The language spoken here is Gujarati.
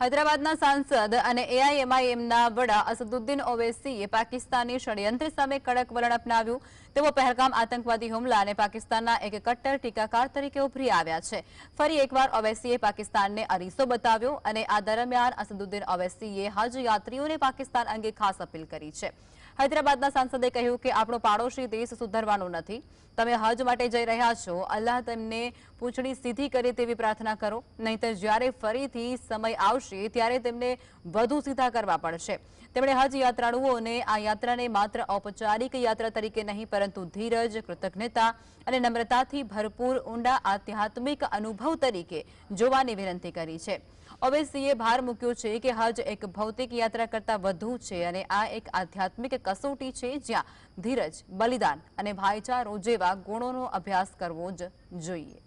હૈદરાબાદના સાંસદ અને એઆઈએમઆઈએમના વડા અસદુદ્દીન ઓવેસીએ પાકિસ્તાની ષડયંત્ર સામે કડક વલણ અપનાવ્યું. તેઓ પહેલગામ આતંકવાદી હુમલા અને પાકિસ્તાનના એક કટ્ટર ટીકાકાર તરીકે ઉભરી આવ્યા છે. ફરી એકવાર ઓવૈસીએ પાકિસ્તાનને અરીસો બતાવ્યો અને આ દરમિયાન અસદુદ્દીન ઓવેસીએ હજ યાત્રીઓને પાકિસ્તાન અંગે ખાસ અપીલ કરી છે. હૈદરાબાદના સાંસદે કહ્યું કે આપણો પાડોશી દેશ સુધરવાનો નથી. તમે હજ માટે જઈ રહ્યા છો. અલ્લાહ તેમને પૂંછડી સીધી કરે તેવી પ્રાર્થના કરો. નહીંતર જ્યારે ફરીથી સમય આવશે, ત્યારે તેમને વધુ સીધા કરવા પડશે. તેમણે હજ યાત્રાળુઓને આ યાત્રાને માત્ર ઔપચારિક યાત્રા તરીકે નહીં, પરંતુ ધીરજ, કૃતજ્ઞતા અને નમ્રતાથી ભરપૂર ઊંડા આધ્યાત્મિક અનુભવ તરીકે જોવાની વિનંતી કરી છે. ઓવેસીએ ભાર મૂક્યો છે કે હજ એક ભૌતિક યાત્રા કરતાં વધુ છે અને આ એક આધ્યાત્મિક કસોટી છે જ્યાં ધીરજ, બલિદાન અને ભાઈચારો જેવા ગુણોનો અભ્યાસ કરવો જ જોઈએ.